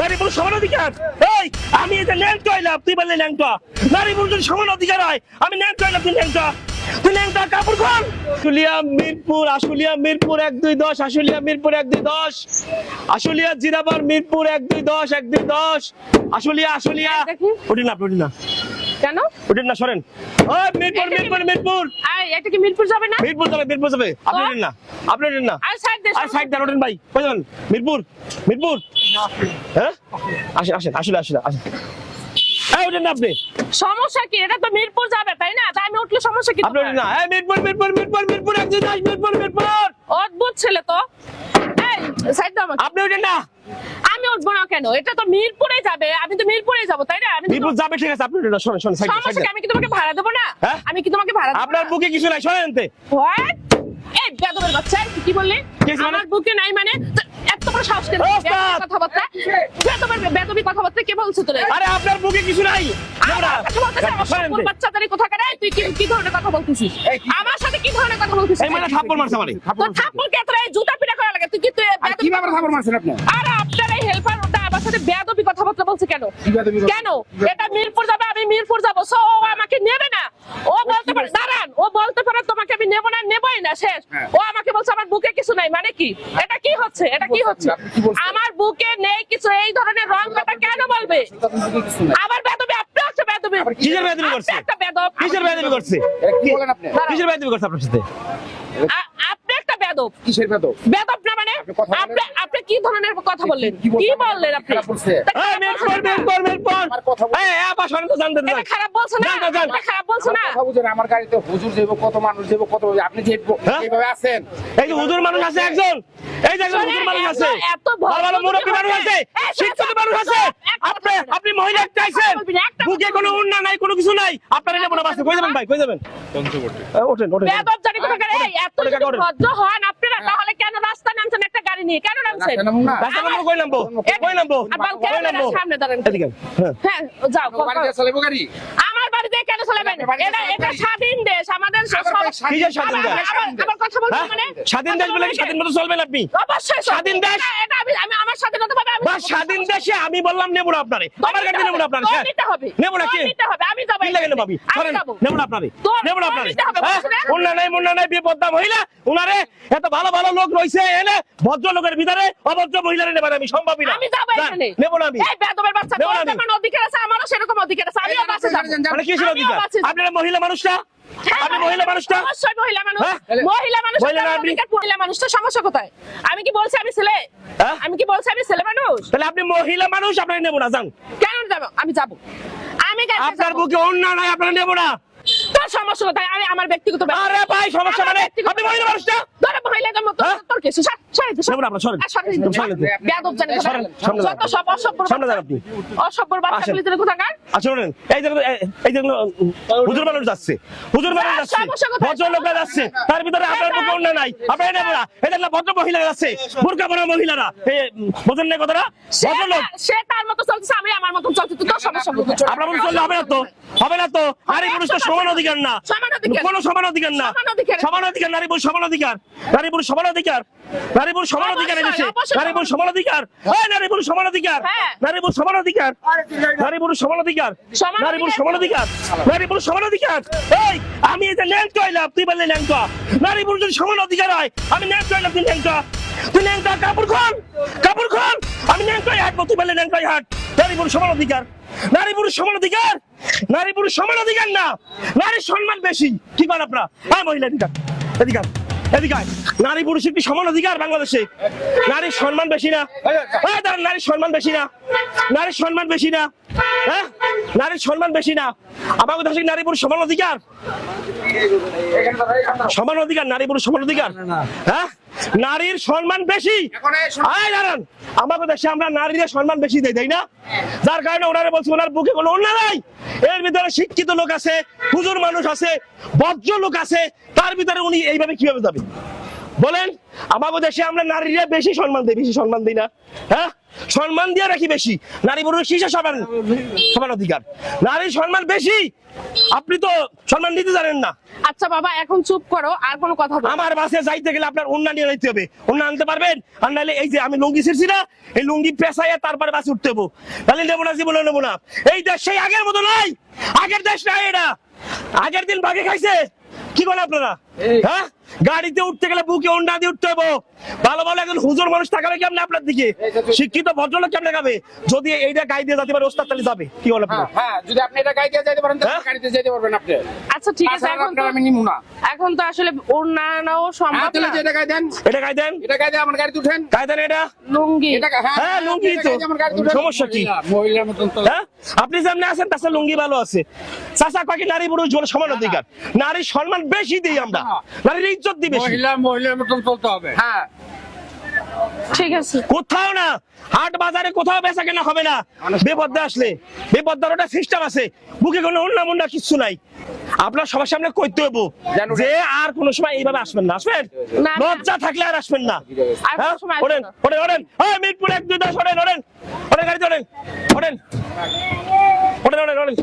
নারী পুরুষ সমান অধিকার? এই আমি এটা ন্যাংটো হইলাম তুই বললি ন্যাংটো নারী পুরুষ যদি সমান অধিকার হয় আমি ন্যাংটো হইলাম তুই ন্যাংটো তুই ন্যাংটো কাপড় খান আশুলিয়া মিরপুর আশুলিয়া মিরপুর এক দুই দশ আশুলিয়া মিরপুর এক দুই দশ। আশুলিয়া জিরাবার মিরপুর এক দুই দশ এক দুই দশ। আশুলিয়া আশুলিয়া। উঠি না উঠি না। কেন? উঠেন না সরেন। ওই মিরপুর মিরপুর মিরপুর? আই এটা কি মিরপুর যাবে না? মিরপুর যাবে মিরপুর যাবে। আপনি উঠেন না আপনি উঠেন না। আর সাইড দে আর সাইড দেন ওঠেন ভাই। কই যাবেন? মিরপুর মিরপুর। হ্যাঁ? আসেন আসেন আসলে আসলে আসেন। এই ওঠেন আপনি। সমস্যা কি? এটা তো মিরপুর যাবে তাই না? তাই আমি উঠলে সমস্যা কি আপনি ওঠেন না। এই মিরপুর মিরপুর মিরপুর মিরপুর একজন আস মিরপুর মিরপুর অদ্ভুত ছেলে তো। এই সাইড দাও আমাকে। আপনি ওঠেন না। আমি উঠবো না কেন? এটা তো মিরপুরে যাবে আমি তো মিরপুরে যাব তাই না? আমি মিরপুর যাবে ঠিক আছে। আপনি ওঠেন না শোনেন শোনেন সাইড সমস্যা কি? আমি কি তোমাকে ভাড়া দেবো না? হ্যাঁ? আমি কি তোমাকে ভাড়া দেবো আপনার বুকে কিছু নাই শোনেন তে What? এই বেদবের বাচ্চা কি বললি? মানে? আমার বুকে নাই মানে? এত বড় সাহস কেন? কথাবার্তা? বেদবের কথা বলতে কে বলছো তোরে? আরে আপনার মুখে কিছু নাই। বাচ্চাদের কথা? এই, তুই কি কি ধরনের কথা বলতেছিস? আমার সাথে কি ধরনের কথা বলতেছিস? এই মানে থাপ্পড় মারছ মানে থাপ্পড় কে তোরে জুতা পিটা করা লাগে তুই কি তুই কীভাবে খবর মারছেন আপনি? আরে আপনার এই হেল্পার আমার সাথে বেয়াদবি কথাবার্তা বলছে কেন? কেন? এটা মিরপুর যাবে আমি মিরপুর যাব। সো ও আমাকে নেবে না। ও বলতে পারে দাঁড়ান ও বলতে পারে তোমাকে আমি নেব না নেবই না শেষ। হ্যাঁ। ও আমাকে বলছে আমার বুকে কিছু নাই মানে কি? এটা কি হচ্ছে? এটা কি হচ্ছে? আপনি আমার বুকে নেই কিছু এই ধরনের রং কথা কেন বলবে? আপনার বুকে কিছু নাই। আবার বেদবি আপনি হচ্ছে বেদবি কিসের আপনি করছে একটা বেদব কিসের বেয়াদবি করছে? কি বলেন আপনি? কিসের বেয়াদবি করছে আপনার সাথে? আপনি একটা বেদব কিসের বেদব বেদব না মানে আপনি কথা বলেন। আপনি আপনি কি ধরনের কথা বললেন? কি বললেন আপনি? খারাপ বলছে। তা এই মিরপুর মিরপুর মিরপুর আমার কথা বল- এই আপা শোনেন তো জানতে এটা দেন। খারাপ বলছে না? যান, যান, যান। এটা খারাপ বলছে না? আমার কথা বুঝেন আমার গাড়িতে হুজুর যাব কত মানুষ যাব কত আপনি যে হ্যাঁ? এইভাবে আছেন। এই যে হুজুর মানুষ আছে একজন। এই যে একজন হুজুর মানুষ আছে। এত ভালো ভালো মুরব্বী যদি মানুষ হয়, আছে শিক্ষিত মানুষ আছে। আপনি আপনি মহিলা চাইছেন বুকে কোনো উন্না নাই কোনো কিছু নাই। আপনারা নেব না কই যাবেন ভাই? কই যাবেন? ওঠেন বেদব জানি কোথাকার? এত। ভদ্র হন আপনারা তাহলে কেন রাস্তা নামছেন একটা গাড়ি নিয়ে? কেন নামছেন। রাস্তা নামবো কই নামবো? কই নামবো? কই নামবো? সামনে দাঁড়ান। এদিকে হ্যাঁ। হ্যাঁ যাও বাড়ি দিয়ে গাড়ি? আমার বাড়িতে কেন চলাবেন? এটা এটা স্বাধীন দেশ আমাদের স্বাধীন দেশ? আবার কথা বলছেন হ্যাঁ? মানে স্বাধীন দেশ বলে কি স্বাধীন মতো চলবেন আপনি? অবশ্যই স্বাধীন দেশ? এটা- এটা আমি আমি আমার স্বাধীনতা পাবে আমি বা স্বাধীন দেশে আমি বললাম নেব না আপনারে। আমার গাড়ি নেব না আপনারে হ্যাঁ। নেব না কি? আমি যাব লাগে না ভাবি আমি ধরেন নেব না আপনারে নেব না আপনারে। হ্যাঁ? উন্না নাই মুন্না নাই বিপদা মহিলা উনারে এত ভালো ভালো লোক রয়েছে এনে ভদ্র লোকের ভিতরে অভদ্র মহিলারে নেবার আমি সম্ভবই না। আমি যাব এখানে। নেব না আমি। এই বেদবের বাচ্চা নেব তোর যেমন অধিকার আছে আমারও সেরকম অধিকার আছে আমিও বাসে যাব। মানে কি অধিকার? আপনারা মহিলা মানুষটা হ্যাঁ, আপনি মহিলা মানুষটা? অবশ্যই মহিলা মানুষ? মহিলা মানুষ মহিলা না আপনি? মহিলা মানুষটা সমস্যা কোথায়? আমি কি বলছি আমি ছেলে? হ্যাঁ? আমি কি বলছি আমি ছেলে মানুষ? তাহলে আপনি মহিলা মানুষ আপনারা নেব না যান। কেন যাব? আমি যাব। আমি আপনার বুকে অন্য নাই আপনারা নেব না। তোর সমস্যা কোথায়? আমি আমার ব্যক্তিগত আরে ভাই সমস্যা মানে? আপনি মহিলা মানুষটা? মহিলাদের মতো? তোর কিছু সর- সরে দে, সর। নেব না আপনারা, সরেন। আর সরে দিন। সামনে দিন। বেয়াদব জানি কোথাকার। সরেন, সামনে যান। যত সব অসভ্যর সামনে যান আপনি। অসভ্যর বাচ্চা আসেন। কোথাকার? এই যে এই যে হুজুর মানুষ যাচ্ছে হুজুর মানুষ যাচ্ছে ভদ্র লোকরা যাচ্ছে তার ভিতরে আপনার নাই আপনারা নেব না এটা না ভদ্র মহিলা যাচ্ছে বোরকা পরা মহিলারা এই বোঝেন না কথাটা সে ভদ্র লোক তার- সে তার মতো চলতেছে আমি আমার মতো চলছি সমস্যা আপনার মনে চললে হবে না তো হবে না তো নারী পুরুষ তো সমান অধিকার না। কোনো সমান অধিকার না সমান অধিকার। নারী পুরুষ সমান অধিকার নারী পুরুষ সমান অধিকার নারী পুরুষ সমান অধিকার এনেছে নারী পুরুষ সমান অধিকার নারী পুরুষ সমান অধিকার হ্যাঁ। নারী পুরুষ সমান অধিকার নারী পুরুষ সমান অধিকার নারী পুরুষ সমান অধিকার নারী পুরুষ সমান অধিকার এই আমি এটা ন্যাংটো আইলাম তুই বললি ন্যাংটো নারী পুরুষ যদি সমান অধিকার হয় আমি ন্যাংটো আইলাম তুই ন্যাংটো তুই ন্যাংটো কাপড় খোল কাপড় খোল আমি ন্যাংটোই হাঁটবো তুই বললি ন্যাংটোই হাঁট নারী পুরুষ সমান অধিকার নারী পুরুষ সমান অধিকার নারী পুরুষ সমান অধিকার না। নারীর সম্মান বেশি। কি করেন আপনারা? হ্যাঁ মহিলা এদিকে আয়, এদিকে। নারী পুরুষের কি সমান অধিকার বাংলাদেশে? নারীর সম্মান বেশি না। দাঁড়ান, নারীর সম্মান বেশি না। নারীর সম্মান বেশি না। হ্যাঁ নারীর সম্মান বেশি না। আমাদের দেশে নারী পুরুষ সমান অধিকার। সমান অধিকার নারী পুরুষ সমান অধিকার? হ্যাঁ? নারীর সম্মান বেশি। আয় দাঁড়ান। আমাদের দেশে আমরা নারীদের সম্মান বেশি দেই তাই না? যার কারণে ওনারা বলছে ওনার বুকে কোনো অন্য নাই। এর ভিতরে শিক্ষিত লোক আছে হুজুর মানুষ আছে বজ্র লোক আছে তার ভিতরে উনি এইভাবে কীভাবে যাবে বলেন আমাদের দেশে আমরা নারীরা বেশি সম্মান দিই বেশি সম্মান দিই না। হ্যাঁ? সম্মান দিয়ে রাখি বেশি। নারী পুরুষ কিসে সমান সমান অধিকার। নারী সম্মান বেশি। আপনি তো সম্মান দিতে জানেন না। আচ্ছা বাবা এখন চুপ করো আর কোনো কথা বলো আমার বাসে যাইতে গেলে আপনার অন্য নিয়ে নিতে হবে। অন্য আনতে পারবেন? আর নাহলে এই যে আমি লুঙ্গি ছিড়ছি না এই লুঙ্গি পেশায় তারপরে বাসে উঠতে হব। তাহলে নেব না জীবনে নেব না। এই দেশ সেই আগের মতো নয় আগের দেশ নাই এটা। আগের দিন বাগে খাইছে। কি বলে আপনারা? হ্যাঁ? গাড়িতে উঠতে গেলে বুকে অন্যা দিয়ে উঠতে হব ভালো ভালো একজন হুজুর মানুষ তাকাবে কেমন আপনার দিকে? শিক্ষিত ভদ্রলোক কেমন গাবে যদি এইটা গাই দিয়ে যাতে পারে ওস্তাদ তাহলে যাবে। কি বলে হ্যাঁ হ্যাঁ যদি আপনি এটা গাড়িতে যেতে পারেন তাহলে হ্যাঁ? গাড়িতে যেতে পারবেন আপনি। আচ্ছা ঠিক আছে এখন তো আমি নিমু না। এখন তো আসলে অন্যান্য হ্যাঁ সম্ভব তাহলে না। যে এটা গাড়ি দেন। এটা গাই দেন। এটা গাড়ি দিয়ে আমার গাড়িতে উঠেন। গাই দেন এটা। লুঙ্গি। এটা হ্যাঁ হ্যাঁ, লুঙ্গি তো। সমস্যা কি? মহিলার মতন তো। হ্যাঁ? আপনি যেমনি আছেন তার লুঙ্গি ভালো আছে। চাষা কয়েক নারী পুরুষ সমান অধিকার? নারীর সম্মান বেশি দিই আমরা। নারীর ইজ্জত দিই বেশি। মহিলা মহিলার মতন চলতে হবে। হ্যাঁ। ঠিক আছে। কোথাও না হাট বাজারে কোথাও বেচা কেনা হবে না। বেপদ্দা আসলে বেপদ্দার ওটা সিস্টেম আছে। বুকে কোনো অন্য মুন্ডা কিচ্ছু নাই। আপনার সবার সামনে কইতে হব যে আর কোন সময় এইভাবে আসবেন না আসবেন। লজ্জা থাকলে আর আসবেন না। ওরেন। ওরেন ওরেন হ্যাঁ? মিরপুর এক দুই দশ ওরেন ওরেন ওরেন গাড়িতে ওরেন ওরেন ওরেন ওরেন ওরেন